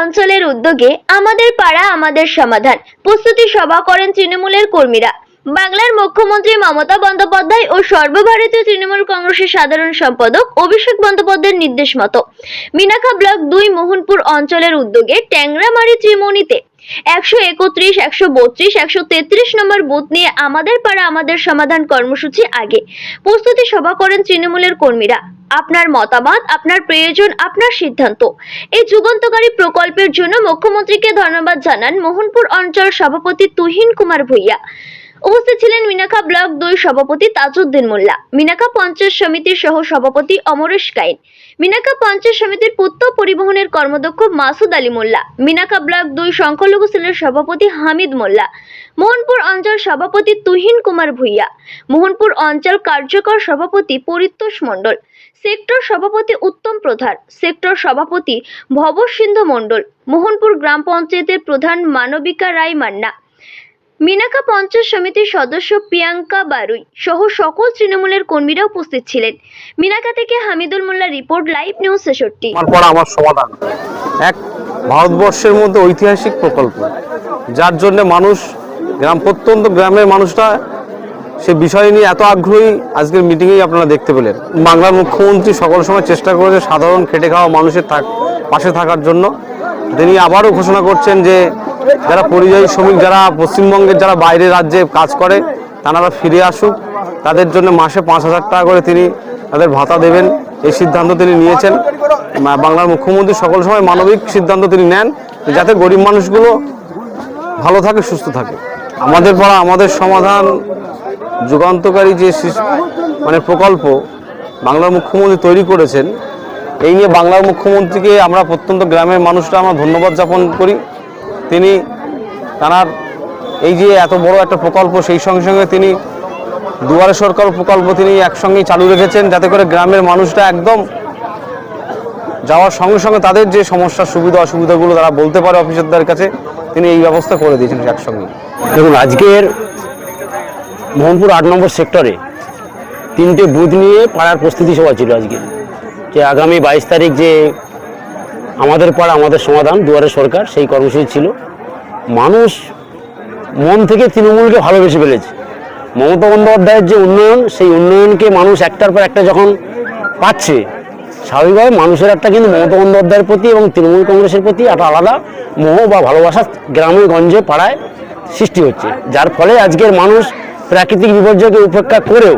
অঞ্চলের উদ্যোগে আমাদের পাড়া আমাদের সমাধান। প্রস্তুতি সভা করেন তৃণমূলের কর্মীরা। বাংলার মুখ্যমন্ত্রী মমতা বন্দ্যোপাধ্যায় ও সর্বভারতীয় তৃণমূল কংগ্রেসের সাধারণ সম্পাদক অভিষেক বন্দ্যোপাধ্যায়ের নির্দেশ মতো। মিনাখা ব্লক দুই মোহনপুর অঞ্চলের উদ্যোগে ট্যাংরামারি ত্রিমণিতে একশো একত্রিশ, একশো বত্রিশ, একশো তেত্রিশ নম্বর বুথ নিয়ে আমাদের পাড়া আমাদের সমাধান কর্মসূচি আগে। প্রস্তুতি সভা করেন তৃণমূলের কর্মীরা। আপনার মতামত, আপনার প্রয়োজন, আপনার সিদ্ধান্ত। এই যুগান্তকারী প্রকল্পের জন্য মুখ্যমন্ত্রীকে ধন্যবাদ জানান মোহনপুর অঞ্চল সভাপতি তুহিন কুমার ভূঁইয়া। উপস্থিত ছিলেন মিনাখা ব্লক দুই সভাপতি তাজউদ্দিন মোল্লা মিনাখা পঞ্চায়েত সমিতির সহ সভাপতি অমরেশ কাইন মিনাখা পঞ্চায়েত সমিতির পূর্ত পরিবহনের কর্মদক্ষ মাসুদ আলী মোল্লা মিনাখা ব্লক দুই সংখ্যালঘু সেলের সভাপতি হামিদ মোল্লা, মোহনপুর অঞ্চল সভাপতি তুহিন কুমার ভূঁইয়া, মোহনপুর অঞ্চল কার্যকর সভাপতি পরিতোষ মণ্ডল, সেক্টর সভাপতি উত্তম প্রধান, সেক্টর সভাপতি ভবসিন্ধু মণ্ডল, মোহনপুর গ্রাম পঞ্চায়েতের প্রধান মানবিকা রায় মান্না মিনাকা পঞ্চায়েত সমিতির সদস্য প্রিয়াঙ্কা বারুই সহ সকল তৃণমূলের কর্মীরা উপস্থিত ছিলেন। মিনাকা থেকে Hamidul Mollah report, live news ছেষট্টি। আমার সমাধান। এক ভারতবর্ষের মধ্যে ঐতিহাসিক প্রকল্প, যার জন্য মানুষ, গ্রাম, প্রত্যন্ত গ্রামের মানুষরা সে বিষয় নিয়ে এত আগ্রহী আজকের মিটিংয়েই আপনারা দেখতে পেলেন। বাংলার মুখ্যমন্ত্রী সকল সময় চেষ্টা করেছে সাধারণ খেটে খাওয়া মানুষের পাশে থাকার জন্য। তিনি আবারও ঘোষণা করছেন যে যারা পরিযায়ী শ্রমিক, যারা পশ্চিমবঙ্গের যারা বাইরে রাজ্যে কাজ করে, তারা ফিরে আসুক। তাদের জন্য মাসে পাঁচ হাজার টাকা করে তিনি তাদের ভাতা দেবেন। এই সিদ্ধান্ত তিনি নিয়েছেন। বাংলার মুখ্যমন্ত্রী সকল সময় মানবিক সিদ্ধান্ত তিনি নেন যাতে গরিব মানুষগুলো ভালো থাকে, সুস্থ থাকে। আমাদের পাড়া, আমাদের সমাধান যুগান্তকারী যে মানে প্রকল্প বাংলার মুখ্যমন্ত্রী তৈরি করেছেন, এই নিয়ে বাংলার মুখ্যমন্ত্রীকে আমরা প্রত্যন্ত গ্রামের মানুষরা আমরা ধন্যবাদ জ্ঞাপন করি। তিনি তার এই যে এত বড় একটা প্রকল্প, সেই সঙ্গে সঙ্গে তিনি দুয়ারে সরকার প্রকল্প তিনি একসঙ্গেই চালু রেখেছেন যাতে করে গ্রামের মানুষরা একদম যাওয়ার সঙ্গে সঙ্গে তাদের যে সমস্যার সুবিধা, অসুবিধাগুলো তারা বলতে পারে অফিসারদের কাছে, তিনি এই ব্যবস্থা করে দিয়েছেন একসঙ্গে। দেখুন, আজকের মোহনপুর আট নম্বর সেক্টরে তিনটে বুথ নিয়ে পাড়ার প্রস্তুতি সভা ছিল আজকে। যে আগামী বাইশ তারিখ যে আমাদের পাড়া আমাদের সমাধান দুয়ারে সরকার, সেই কর্মসূচি ছিল। মানুষ মন থেকে তৃণমূলকে ভালোবেসে ফেলেছে। মমতা বন্দ্যোপাধ্যায়ের যে উন্নয়ন, সেই উন্নয়নকে মানুষ একটার পর একটা যখন পাচ্ছে, স্বাভাবিকভাবে মানুষের একটা কিন্তু মমতা বন্দ্যোপাধ্যায়ের প্রতি এবং তৃণমূল কংগ্রেসের প্রতি একটা আলাদা মোহ বা ভালোবাসা গ্রামে গঞ্জে, পাড়ায় সৃষ্টি হচ্ছে। যার ফলে আজকের মানুষ প্রাকৃতিক বিপর্যয়কে উপেক্ষা করেও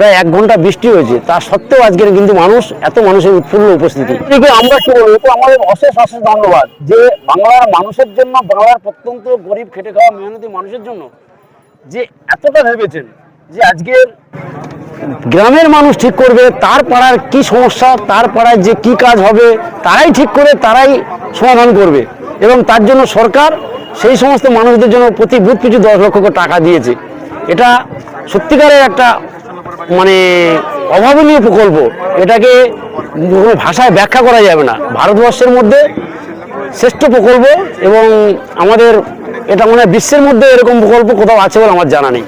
প্রায় এক ঘণ্টা বৃষ্টি হয়েছে। তা সত্ত্বেও আজকের কিন্তু মানুষ, এত মানুষের উৎফুল্ল উপস্থিতি। আমরা কি বলব? আমাদের অশেষ অশেষ ধন্যবাদ যে বাংলার মানুষের জন্য, বাংলার প্রত্যন্ত গরিব, খেটে খাওয়া মেহনতি মানুষের জন্য যে এতটা ভেবেছেন যে আজকের গ্রামের মানুষ ঠিক করবে, তার পাড়ার কি সমস্যা, তার পাড়ায় যে কি কাজ হবে, তারাই ঠিক করে, তারাই সমাধান করবে। এবং তার জন্য সরকার সেই সমস্ত মানুষদের জন্য প্রতি বুথ পিছু দশ লক্ষ টাকা দিয়েছে। এটা সত্যিকারের একটা মানে অভাবনীয় প্রকল্প। এটাকে কোনো ভাষায় ব্যাখ্যা করা যাবে না। ভারতবর্ষের মধ্যে শ্রেষ্ঠ প্রকল্প এবং আমাদের, এটা মনে হয় বিশ্বের মধ্যে এরকম প্রকল্প কোথাও আছে বলে আমার জানা নেই।